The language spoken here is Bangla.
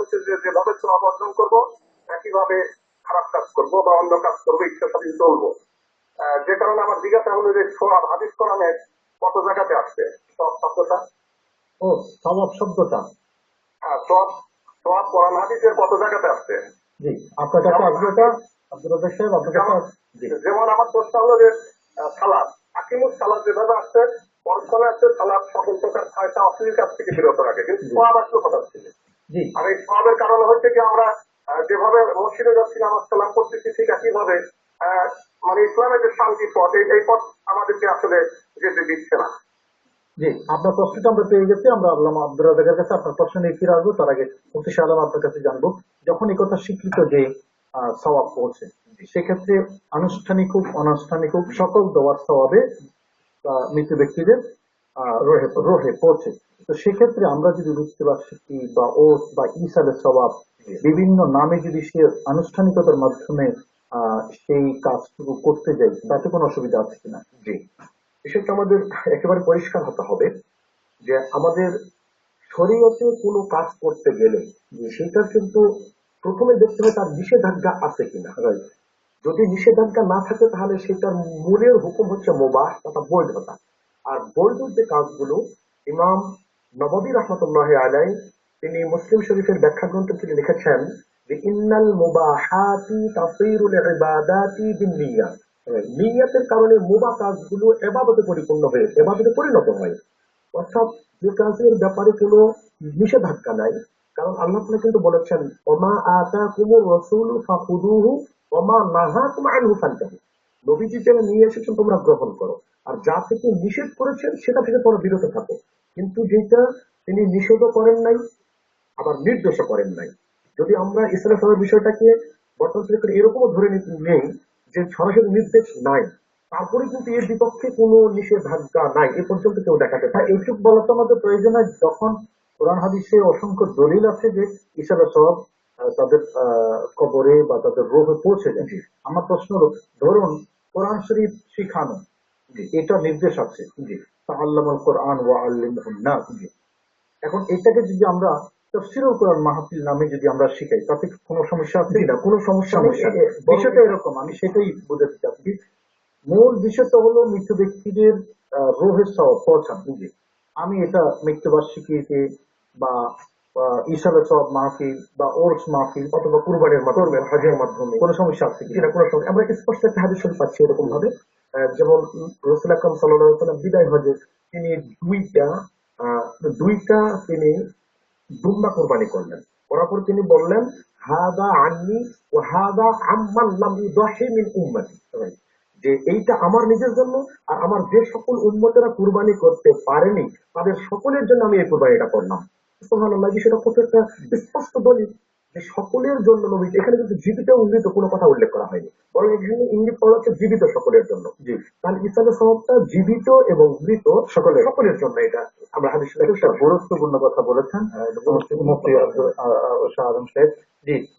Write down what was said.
হচ্ছে যে যেভাবে সব অর্জন করব একইভাবে খারাপ কাজ করব বা অন্য কাজ করব ইচ্ছা স্বাধীন চলবো। যে কারণে আমার জিজ্ঞাসা হলো যে সোয়াব হাদিস কোরআনে কত জায়গাতে আসছে? সব শব্দটা ও শব্দটা হ্যাঁ সোয়াব কোরআন হাদিসের কত জায়গাতে আসছে? জি আপনার কাছে আব্দুল রাজাক সাহেব আপনার কাছে যেমন আমার প্রশ্ন হলো যে সালাদ। আকিমুস সালাদ যেভাবে আসছে পরক্ষণে আসছে সালাদ সকল প্রকার ফায়সা অশ্লীল কাজ থেকে বিরত রাখে। কিন্তু সোয়াব আসলো কথা থেকে? আর এই সবের কারণে হচ্ছে কি আমরা যেভাবে মসজিদে যাচ্ছি নামাজ সালাম করতেছি ঠিক একইভাবে মানে ইসলামের যে শান্তি পথ এই- পথ আমাদেরকে আসলে যেতে দিচ্ছে না। জি আপনার প্রশ্নটা আমরা পেয়ে গেছি আমরা আল্লামা আব্দুল রাজাকের কাছে আপনার প্রশ্ন নিয়ে ফিরে আসব তার আগে মুফতি আলম আপনার কাছে জানব যখন এই কথা স্বীকৃত যে সওয়াব পৌঁছে সেক্ষেত্রে আনুষ্ঠানিক হোক অনানুষ্ঠানিক হোক সকল দেওয়ার সওয়াবে মৃত ব্যক্তিদের আহ, রোহে রোহে পৌঁছে। তো সেক্ষেত্রে আমরা যদি রুক্তি বার্ষিকী বা ওস বা ইসালের স্বভাব বিভিন্ন নামে যদি সে আনুষ্ঠানিকতার মাধ্যমে সেই কাজটুকু করতে যাই তাতে কোনো অসুবিধা আছে কিনা? জি। বিষয়টা আমাদের একেবারে পরিষ্কার হতে হবে যে আমাদের শরীয়তে কোনো কাজ করতে গেলে সেটার কিন্তু প্রথমে দেখতে হবে তার নিষেধাজ্ঞা আছে কিনা। যদি নিষেধাজ্ঞা না থাকে তাহলে সেটার মূলের হুকুম হচ্ছে মোবাহ তথা বৈধতা। আর বৈধ যে কাজগুলো ইমাম নববী রহমতুল্লাহ আলাই তিনি মুসলিম শরীফের ব্যাখ্যা গ্রন্থে তিনি লিখেছেন যে, ইন্নাল মুবাহাতি ইবাদাতি বিন্নিয়াত। নিয়াতের কারণে মুবা কাজগুলো পরিপূর্ণ হয়ে পরিণত হয়। অর্থাৎ যে কাজের ব্যাপারে কোনো নিষেধাজ্ঞা নাই। কারণ আল্লাহ কিন্তু বলেছেন, ওমা আতা কুমুর রসুল ফাকুদুহু ওমা নবীজি নিয়ে এসেছেন, তোমরা গ্রহণ করো। আর যা থেকে নিষেধ করেছেন, সেটা থেকে তোমরা বিরত থাকো। কিন্তু যেটা তিনি নিষেধও করেন নাই আবার নির্দেশও করেন নাই। যদি আমরা ইসলাম সবার বিষয়টাকে বর্তমান এরকমও ধরে নেই যে সরাসরি নির্দেশ নাই তারপরে কিন্তু এর বিপক্ষে কোনো নিষেধাজ্ঞা নাই এ পর্যন্ত কেউ দেখাতে পারে এইটুক বলা তো আমাদের প্রয়োজন হয় যখন কোরআন হাদিসে অসংখ্য দলিল আছে যে ইসাবে সব তাদের আহ, কবরে বা তাদের রোহে পৌঁছে যায় আমার প্রশ্ন হলো ধরুন কোরআন শরীফ শিখানো জি। এটা নির্দেশ আছে। জি কোরআন ওয়া আল্লিমহুন নাস। এখন এটাকে যদি আমরা তাফসীরুল কোরআন মাহফিল নামে যদি আমরা শিখাই তাতে কোনো সমস্যা আছে? না কোনো সমস্যা সমস্যা বিষয়টা এরকম আমি সেটাই বোঝাতে চাচ্ছি মূল বিষয়টা হলো মৃত্যু ব্যক্তিদের রোহের পৌঁছানো জি আমি এটা মৃত্যুবার্ষিকীতে বা ইসাবে সব মাহফিল বা ওরস মাহফিল অথবা কুরবানির মাধ্যমে হজের মাধ্যমে। কোনো সমস্যা আছে কি যেটা কোনো সময় আমরা স্পষ্ট একটা হাদিস পাচ্ছি এরকম ভাবে যেমন রসুল আকরম সাল্লাম বিদায় হজে তিনি দুইটা দুইটা তিনি দুম্বা কোরবানি করলেন। করার তিনি বললেন, হাদা আন্নি ও হাদা আম্মান লাম ইউদাহি মিন উম্মতি। যে এইটা আমার নিজের জন্য আর আমার যে সকল উম্মতেরা কুরবানি করতে পারেনি, তাদের সকলের জন্য আমি এই কুরবানিটা করলাম। সুবহানাল্লাহ, বিষয়টা কত একটা স্পষ্ট দলিল। সকলের জন্য নবী এখানে কিন্তু জীবিত উন্নীত কোনো কথা উল্লেখ করা হয়নি। বরং এখানে ইঙ্গিত করা হচ্ছে জীবিত সকলের জন্য। জি। তাহলে ইসলামের স্বভাবটা জীবিত এবং মৃত সকলের সকলের জন্য এটা আমরা হাদিস গুরুত্বপূর্ণ কথা বলেছেন মুফতি আলম সাহেব। জি।